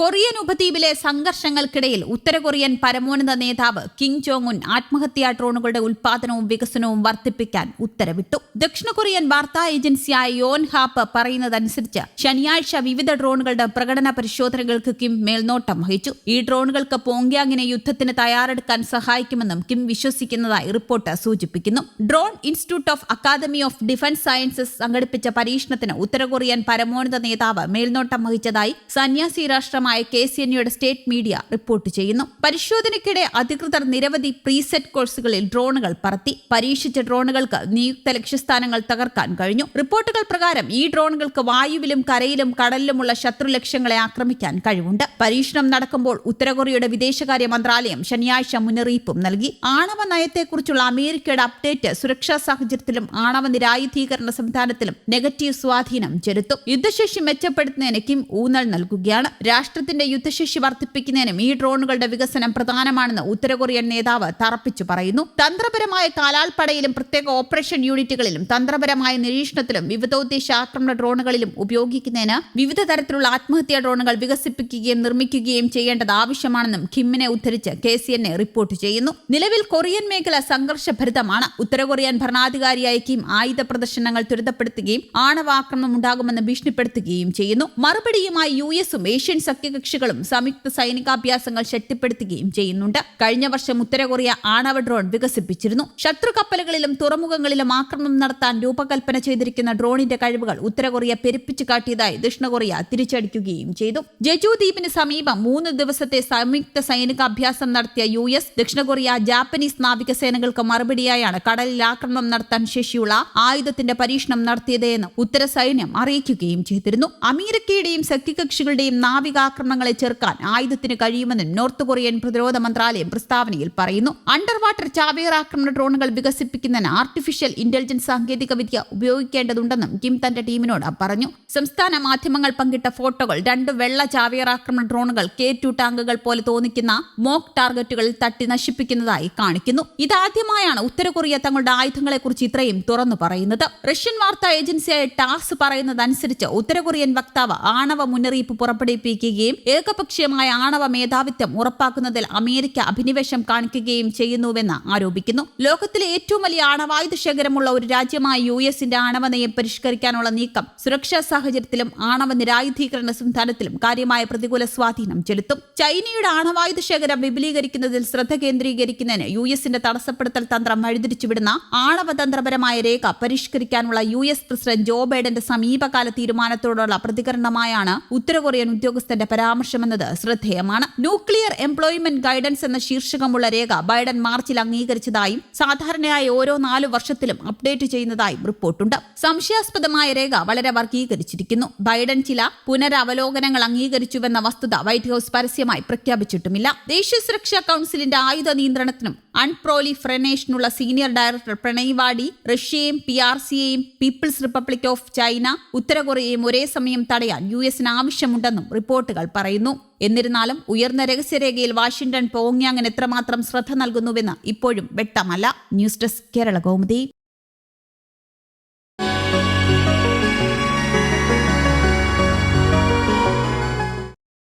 Korean ഉപദ്വീപിലെ സംഘർഷങ്ങൾക്കിടയിൽ ഉത്തര Korean പരമോന്നത നേതാവ് Kim Jong Un ആത്മഹത്യാ ഡ്രോണുകളുടെ ഉൽപാദനവും വികസനവും വർദ്ധിപ്പിക്കാൻ ഉത്തരവിട്ടു. ദക്ഷിണ കൊറിയൻ വാർത്താ ഏജൻസിയായ യോൻ ഹാപ്പ് പറയുന്നതനുസരിച്ച് ശനിയാഴ്ച വിവിധ ഡ്രോണുകളുടെ പ്രകടന പരിശോധനകൾക്ക് കിം മേൽനോട്ടം വഹിച്ചു. ഈ ഡ്രോണുകൾക്ക് പോങ്യാങ്ങിനെ യുദ്ധത്തിന് തയ്യാറെടുക്കാൻ സഹായിക്കുമെന്നും കിം വിശ്വസിക്കുന്നതായി റിപ്പോർട്ട് സൂചിപ്പിക്കുന്നു. Drone institute of academy of defence sciences സംഘടിപ്പിച്ച പരീക്ഷണത്തിന് ഉത്തര കൊറിയൻ പരമോന്നത നേതാവ് മേൽനോട്ടം വഹിച്ചതായി സന്യാസി രാഷ്ട്രമായ K C N state media report ചെയ്യുന്നു. പരിശോധനയ്ക്കിടെ അധികൃതർ നിരവധി പ്രീസെറ്റ് കോഴ്സുകളിൽ ഡ്രോണുകൾ പറത്തി. പരീക്ഷിച്ച ഡ്രോണുകൾക്ക് നിയുക്ത ലക്ഷ്യസ്ഥാനങ്ങൾ തകർക്കാൻ കഴിഞ്ഞു. റിപ്പോർട്ടുകൾ പ്രകാരം ഈ ഡ്രോണുകൾക്ക് വായുവിലും കരയിലും കടലിലുമുള്ള ശത്രു ലക്ഷ്യങ്ങളെ ആക്രമിക്കാൻ കഴിവുണ്ട്. പരീക്ഷണം നടക്കുമ്പോൾ ഉത്തരകൊറിയയുടെ വിദേശകാര്യ മന്ത്രാലയം ശനിയാഴ്ച മുന്നറിയിപ്പും നൽകി. ആണവ നയത്തെക്കുറിച്ചുള്ള അമേരിക്കയുടെ അപ്ഡേറ്റ് സുരക്ഷാ സാഹചര്യത്തിലും ആണവ നിരായുധീകരണ സംവിധാനത്തിലും നെഗറ്റീവ് സ്വാധീനം ചെലുത്തും. യുദ്ധശേഷി മെച്ചപ്പെടുത്തുന്നതിന് കിം ഊന്നൽ നൽകുകയാണ്. രാഷ്ട്രത്തിന്റെ യുദ്ധശേഷി വർദ്ധിപ്പിക്കുന്നതിനും ഈ ഡ്രോണുകളുടെ വികസനം പ്രധാനമാണെന്ന് ഉത്തര കൊറിയൻ നേതാവ് തറപ്പിച്ചു പറയുന്നു. തന്ത്രപരമായ കാലാൾപ്പടയിലും പ്രത്യേക ഓപ്പറേഷൻ യൂണിറ്റുകളിലും തന്ത്രപരമായ നിരീക്ഷണത്തിലും വിവിധോദ്ദേശ ആക്രമണ ഡ്രോണുകളിലും ഉപയോഗിക്കുന്നതിന് വിവിധ തരത്തിലുള്ള ആത്മഹത്യാ ഡ്രോണുകൾ വികസിപ്പിക്കുകയും നിർമ്മിക്കുകയും ചെയ്യേണ്ടത് ആവശ്യമാണെന്നും കിമ്മിനെ ഉദ്ധരിച്ച് K C N A report ചെയ്യുന്നു. നിലവിൽ കൊറിയൻ മേഖല സംഘർഷഭരിതമാണ്. ഉത്തര കൊറിയൻ ഭരണാധികാരിയായ കിം ആയുധ പ്രദർശനങ്ങൾ ത്വരിതപ്പെടുത്തുകയും ആണവാക്രമണം ഉണ്ടാകുമെന്ന് ഭീഷണിപ്പെടുത്തുകയും ചെയ്യുന്നു. മറുപടിയുമായി യു എസും ഏഷ്യൻ സഖ്യകക്ഷികളും സംയുക്ത സൈനികാഭ്യാസങ്ങൾ ശക്തിപ്പെടുത്തുകയും ചെയ്യുന്നുണ്ട്. കഴിഞ്ഞ വർഷം ഉത്തര കൊറിയ ആണവ ഡ്രോൺ വികസിപ്പിച്ചിരുന്നു. ശത്രു കപ്പലുകളിലും തുറമുഖങ്ങളിലും ആക്രമണം നടത്താൻ രൂപകൽപ്പന ചെയ്തിരിക്കുന്ന ഡ്രോണിന്റെ കഴിവുകൾ ഉത്തര കൊറിയ പെരുപ്പിച്ചു കാട്ടിയതായി ദക്ഷിണ കൊറിയ തിരിച്ചടിക്കുകയും ചെയ്തു. ജജു ദ്വീപിന് സമീപം മൂന്ന് ദിവസത്തെ സംയുക്ത സൈനികാഭ്യാസം നടത്തിയ യു എസ് ദക്ഷിണ കൊറിയ ജാപ്പനീസ് നാവികസേനകൾക്ക് മറുപടിയായാണ് കടലിൽ ആക്രമണം നടത്താൻ ശേഷിയുള്ള ആയുധത്തിന്റെ പരീക്ഷണം നടത്തിയതെന്ന് ഉത്തര സൈന്യം അറിയിക്കുകയും ചെയ്തിരുന്നു. അമേരിക്കയുടെയും സഖ്യകക്ഷികളുടെയും നാവികാക്രമണങ്ങളെ ചെറുക്കാൻ ആയുധത്തിന് കഴിയുമെന്നും നോർത്ത് കൊറിയൻ പ്രതിരോധ മന്ത്രാലയം പ്രസ്താവനയിൽ പറയുന്നു. അണ്ടർ വാട്ടർ ചാവേർ ആക്രമണ ഡ്രോണുകൾ വികസിപ്പിക്കുന്നതിന് ആർട്ടിഫിഷ്യൽ ഇന്റലിജൻസ് സാങ്കേതിക വിദ്യ ഉപയോഗിക്കേണ്ടതുണ്ടെന്നും കിം തന്റെ ടീമിനോട് പറഞ്ഞു. സംസ്ഥാന മാധ്യമങ്ങൾ പങ്കിട്ട ഫോട്ടോകൾ രണ്ട് വെള്ള ചാവേർ ആക്രമണ ഡ്രോണുകൾ കെ ടു ടാങ്കുകൾ പോലെ തോന്നിക്കുന്ന മോക്ക് ടാർഗറ്റുകളിൽ തട്ടി നശിപ്പിക്കുന്നതായി കാണിക്കുന്നു. ഇതാദ്യമായാണ് ഉത്തര കൊറിയ തങ്ങളുടെ ആയുധങ്ങളെക്കുറിച്ച് ഇത്രയും തുറന്നു പറയുന്നത്. റഷ്യൻ വാർത്താ ഏജൻസിയായ ടാസ് പറയുന്നതനുസരിച്ച് ഉത്തര കൊറിയൻ വക്താവ് ആണവ മുന്നറിയിപ്പ് പുറപ്പെടുവിപ്പിക്കുകയും ഏകപക്ഷീയമായ ആണവ മേധാവിത്വം ഉറപ്പാക്കുന്നതിൽ അമേരിക്ക അഭിനിവേശം കാണിക്കുകയും ചെയ്യുന്നുവെന്ന് ആരോപിക്കുന്നു. ലോകത്തിലെ ഏറ്റവും വലിയ ആണവായുധ ശേഖരമുള്ള ഒരു രാജ്യമായ യു എസിന്റെ ആണവ നയം പരിഷ്കരിക്കാനുള്ള നീക്കം സുരക്ഷാ സാഹചര്യത്തിലും ആണവ നിരായുധീകരണ സംവിധാനത്തിലും കാര്യമായ പ്രതികൂല സ്വാധീനം ചെലുത്തും. ചൈനയുടെ ആണവായുധ ശേഖരം വിപുലീകരിക്കുന്നതിൽ ശ്രദ്ധ കേന്ദ്രീകരിക്കുന്നതിന് യു എസിന്റെ തടസ്സപ്പെടുത്തൽ തന്ത്രം വഴിതിരിച്ചുവിടുന്ന ആണവ തന്ത്രപരമായ രേഖ പരിഷ്കരിക്കാനുള്ള യു എസ് പ്രസിഡന്റ് ജോ ബൈഡന്റെ സമീപകാല തീരുമാനത്തോടുള്ള പ്രതികരണമായാണ് ഉത്തര കൊറിയൻ ഉദ്യോഗസ്ഥന്റെ പരാമർശമെന്നത് ശ്രദ്ധേയമാണ്. ന്യൂക്ലിയർ എംപ്ലോയ്മെന്റ് ഗൈഡൻസ് എന്ന ശീർഷകമുള്ള രേഖ ബൈഡൻ മാർച്ചിൽ അംഗീകരിച്ചതായും സാധാരണയായി ഓരോ നാലു വർഷത്തിലും അപ്ഡേറ്റ് ചെയ്യുന്നതായും റിപ്പോർട്ടുണ്ട്. സംശയാസ്പദമായ രേഖ വളരെ വർഗീകരിച്ചിരിക്കുന്നു. ബൈഡൻ ചില പുനരവലോകനങ്ങൾ അംഗീകരിച്ചുവെന്ന വസ്തുത വൈറ്റ് ഹൌസ് പരസ്യമായി പ്രഖ്യാപിച്ചിട്ടുമില്ല. ദേശീയ സുരക്ഷാ കൌൺസിലിന്റെ ആയുധ നിയന്ത്രണത്തിനും അൺപ്രോലിഫറനേഷനുള്ള സീനിയർ ഡയറക്ടർ പ്രണയ് വാടി റഷ്യയും പി ആർ സിയെയും പീപ്പിൾസ് റിപ്പബ്ലിക് ഓഫ് ചൈന ഉത്തര കൊറിയയും ഒരേ സമയം തടയാൻ യു എസിന് ആവശ്യമുണ്ടെന്നും റിപ്പോർട്ടുകൾ പറയുന്നു. എന്നിരുന്നാലും ഉയർന്ന രഹസ്യരേഖയിൽ വാഷിംഗ്ടൺ പോങ്യാങ്ങിന് എത്രമാത്രം ശ്രദ്ധ നൽകുന്നുവെന്ന് ഇപ്പോഴും വ്യക്തമല്ല. News desk Kerala Kaumudi.